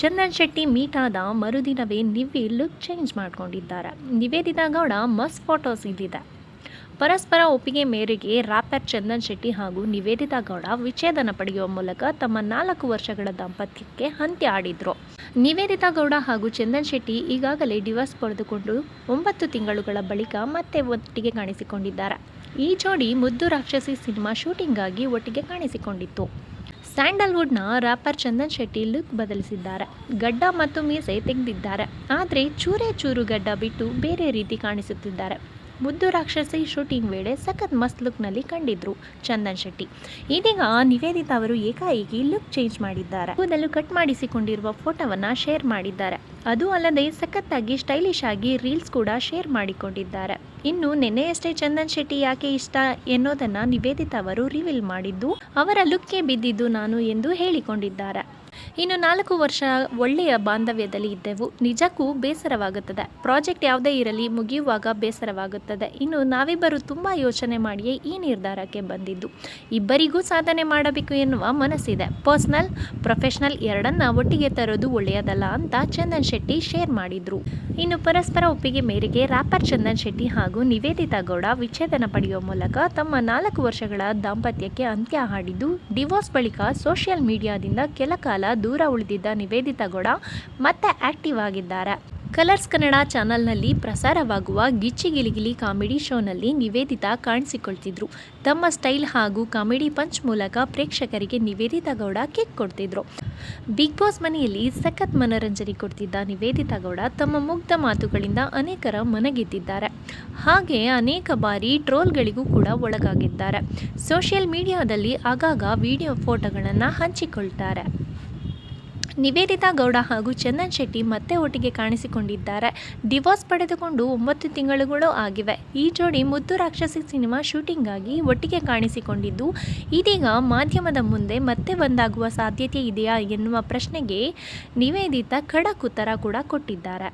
Chandan Shetty meet ಆದ ಮರುದಿನವೇ ನಿವ್ವಿ look change ಮಾಡ್ಕೊಂಡಿದ್ದಾರೆ. ನಿವೇದಿತಾ ಗೌಡ ಮಸ್ತ್ ಫೋಟೋಸ್ ಇಲ್ಲಿದೆ ಪರಸ್ಪರ ಒಪ್ಪಿಗೆ ಮೇರೆಗೆ ರಾಪರ್ ಚಂದನ್ ಶೆಟ್ಟಿ ಹಾಗೂ ನಿವೇದಿತಾ ಗೌಡ ವಿಚ್ಛೇದನ ಪಡೆಯುವ ಮೂಲಕ ತಮ್ಮ ನಾಲ್ಕು ವರ್ಷಗಳ ದಾಂಪತ್ಯಕ್ಕೆ ಅಂತ್ಯ ಆಡಿದ್ರು. ನಿವೇದಿತಾ ಗೌಡ ಹಾಗೂ ಚಂದನ್ ಶೆಟ್ಟಿ ಈಗಾಗಲೇ ಡಿವೋರ್ಸ್ ಪಡೆದುಕೊಂಡು ಒಂಬತ್ತು ತಿಂಗಳುಗಳ ಬಳಿಕ ಮತ್ತೆ ಒಟ್ಟಿಗೆ ಕಾಣಿಸಿಕೊಂಡಿದ್ದಾರೆ. ಈ ಜೋಡಿ ಮುದ್ದು ರಾಕ್ಷಸಿ ಸಿನಿಮಾ ಶೂಟಿಂಗಾಗಿ ಒಟ್ಟಿಗೆ ಕಾಣಿಸಿಕೊಂಡಿತ್ತು. ಸ್ಯಾಂಡಲ್ವುಡ್ನ ರಾಪರ್ ಚಂದನ್ ಶೆಟ್ಟಿ ಲುಕ್ ಬದಲಿಸಿದ್ದಾರೆ. ಗಡ್ಡ ಮತ್ತು ಮೀಸೆ ತೆಗೆದಿದ್ದಾರೆ. ಆದರೆ ಚೂರೇ ಚೂರು ಗಡ್ಡ ಬಿಟ್ಟು ಬೇರೆ ರೀತಿ ಕಾಣಿಸುತ್ತಿದ್ದಾರೆ. ಮುದ್ದು ರಾಕ್ಷಸಿ ಶೂಟಿಂಗ್ ವೇಳೆ ಸಖತ್ ಮಸ್ತ್ ಲುಕ್ನಲ್ಲಿ ಕಂಡಿದ್ರು ಚಂದನ್ ಶೆಟ್ಟಿ. ಇದೀಗ ನಿವೇದಿತಾ ಅವರು ಏಕಾಏಕಿ ಲುಕ್ ಚೇಂಜ್ ಮಾಡಿದ್ದಾರೆ. ಕೂದಲು ಕಟ್ ಮಾಡಿಸಿಕೊಂಡಿರುವ ಫೋಟೋವನ್ನ ಶೇರ್ ಮಾಡಿದ್ದಾರೆ. ಅದು ಅಲ್ಲದೆ ಸಖತ್ತಾಗಿ ಸ್ಟೈಲಿಶ್ ಆಗಿ ರೀಲ್ಸ್ ಕೂಡ ಶೇರ್ ಮಾಡಿಕೊಂಡಿದ್ದಾರೆ. ಇನ್ನು ನಿನ್ನೆಯಷ್ಟೇ ಚಂದನ್ ಶೆಟ್ಟಿ ಯಾಕೆ ಇಷ್ಟ ಎನ್ನೋದನ್ನ ನಿವೇದಿತಾ ಅವರು ರಿವೀಲ್ ಮಾಡಿದ್ದು, ಅವರ ಲುಕ್ಗೆ ಬಿದ್ದಿದ್ದು ನಾನು ಎಂದು ಹೇಳಿಕೊಂಡಿದ್ದಾರೆ. ಇನ್ನು ನಾಲ್ಕು ವರ್ಷ ಒಳ್ಳೆಯ ಬಾಂಧವ್ಯದಲ್ಲಿ ಇದ್ದೆವು. ನಿಜಕ್ಕೂ ಬೇಸರವಾಗುತ್ತದೆ. ಪ್ರಾಜೆಕ್ಟ್ ಯಾವುದೇ ಇರಲಿ ಮುಗಿಯುವಾಗ ಬೇಸರವಾಗುತ್ತದೆ. ಇನ್ನು ನಾವಿಬ್ಬರು ತುಂಬ ಯೋಚನೆ ಮಾಡಿಯೇ ಈ ನಿರ್ಧಾರಕ್ಕೆ ಬಂದಿದ್ದು. ಇಬ್ಬರಿಗೂ ಸಾಧನೆ ಮಾಡಬೇಕು ಎನ್ನುವ ಮನಸ್ಸಿದೆ. ಪರ್ಸ್ನಲ್, ಪ್ರೊಫೆಷನಲ್ ಎರಡನ್ನ ಒಟ್ಟಿಗೆ ತರೋದು ಒಳ್ಳೆಯದಲ್ಲ ಅಂತ ಚಂದನ್ ಶೆಟ್ಟಿ ಶೇರ್ ಮಾಡಿದ್ರು. ಇನ್ನು ಪರಸ್ಪರ ಒಪ್ಪಿಗೆ ಮೇರೆಗೆ ರ್ಯಾಪರ್ ಚಂದನ್ ಶೆಟ್ಟಿ ಹಾಗೂ ನಿವೇದಿತಾ ಗೌಡ ವಿಚ್ಛೇದನ ಪಡೆಯುವ ಮೂಲಕ ತಮ್ಮ ನಾಲ್ಕು ವರ್ಷಗಳ ದಾಂಪತ್ಯಕ್ಕೆ ಅಂತ್ಯ ಹಾಡಿದ್ದು, ಡಿವೋರ್ಸ್ ಬಳಿಕ ಸೋಷಿಯಲ್ ಮೀಡಿಯಾದಿಂದ ಕೆಲ ಕಾಲ ದೂರ ಉಳಿದಿದ್ದ ನಿವೇದಿತಾ ಗೌಡ ಮತ್ತೆ ಆಕ್ಟಿವ್ ಆಗಿದ್ದಾರೆ. ಕಲರ್ಸ್ ಕನ್ನಡ ಚಾನಲ್ನಲ್ಲಿ ಪ್ರಸಾರವಾಗುವ ಗಿಚ್ಚಿಗಿಲಿಗಿಲಿ ಕಾಮಿಡಿ ಶೋನಲ್ಲಿ ನಿವೇದಿತಾ ಕಾಣಿಸಿಕೊಳ್ತಿದ್ರು. ತಮ್ಮ ಸ್ಟೈಲ್ ಹಾಗೂ ಕಾಮಿಡಿ ಪಂಚ್ ಮೂಲಕ ಪ್ರೇಕ್ಷಕರಿಗೆ ನಿವೇದಿತಾ ಗೌಡ ಕಿಕ್ ಕೊಡ್ತಿದ್ರು. ಬಿಗ್ ಬಾಸ್ ಮನೆಯಲ್ಲಿ ಸಖತ್ ಮನರಂಜನೆ ಕೊಡ್ತಿದ್ದ ನಿವೇದಿತಾ ಗೌಡ ತಮ್ಮ ಮುಗ್ಧ ಮಾತುಗಳಿಂದ ಅನೇಕರ ಮನಗೆದ್ದಿದ್ದಾರೆ. ಹಾಗೆ ಅನೇಕ ಬಾರಿ ಟ್ರೋಲ್ಗಳಿಗೂ ಕೂಡ ಒಳಗಾಗಿದ್ದಾರೆ. ಸೋಷಿಯಲ್ ಮೀಡಿಯಾದಲ್ಲಿ ಆಗಾಗ ವಿಡಿಯೋ ಫೋಟೋಗಳನ್ನು ಹಂಚಿಕೊಳ್ತಾರೆ. ನಿವೇದಿತಾ ಗೌಡ ಹಾಗೂ ಚಂದನ್ ಶೆಟ್ಟಿ ಮತ್ತೆ ಒಟ್ಟಿಗೆ ಕಾಣಿಸಿಕೊಂಡಿದ್ದಾರೆ. ಡಿವೋರ್ಸ್ ಪಡೆದುಕೊಂಡು ಒಂಬತ್ತು ತಿಂಗಳುಗಳು ಆಗಿವೆ. ಈ ಜೋಡಿ ಮುದ್ದು ರಾಕ್ಷಸಿ ಸಿನಿಮಾ ಶೂಟಿಂಗಾಗಿ ಒಟ್ಟಿಗೆ ಕಾಣಿಸಿಕೊಂಡಿದ್ದು, ಇದೀಗ ಮಾಧ್ಯಮದ ಮುಂದೆ ಮತ್ತೆ ಒಂದಾಗುವ ಸಾಧ್ಯತೆ ಇದೆಯಾ ಎನ್ನುವ ಪ್ರಶ್ನೆಗೆ ನಿವೇದಿತಾ ಖಡಕ್ ಉತ್ತರ ಕೂಡ ಕೊಟ್ಟಿದ್ದಾರೆ.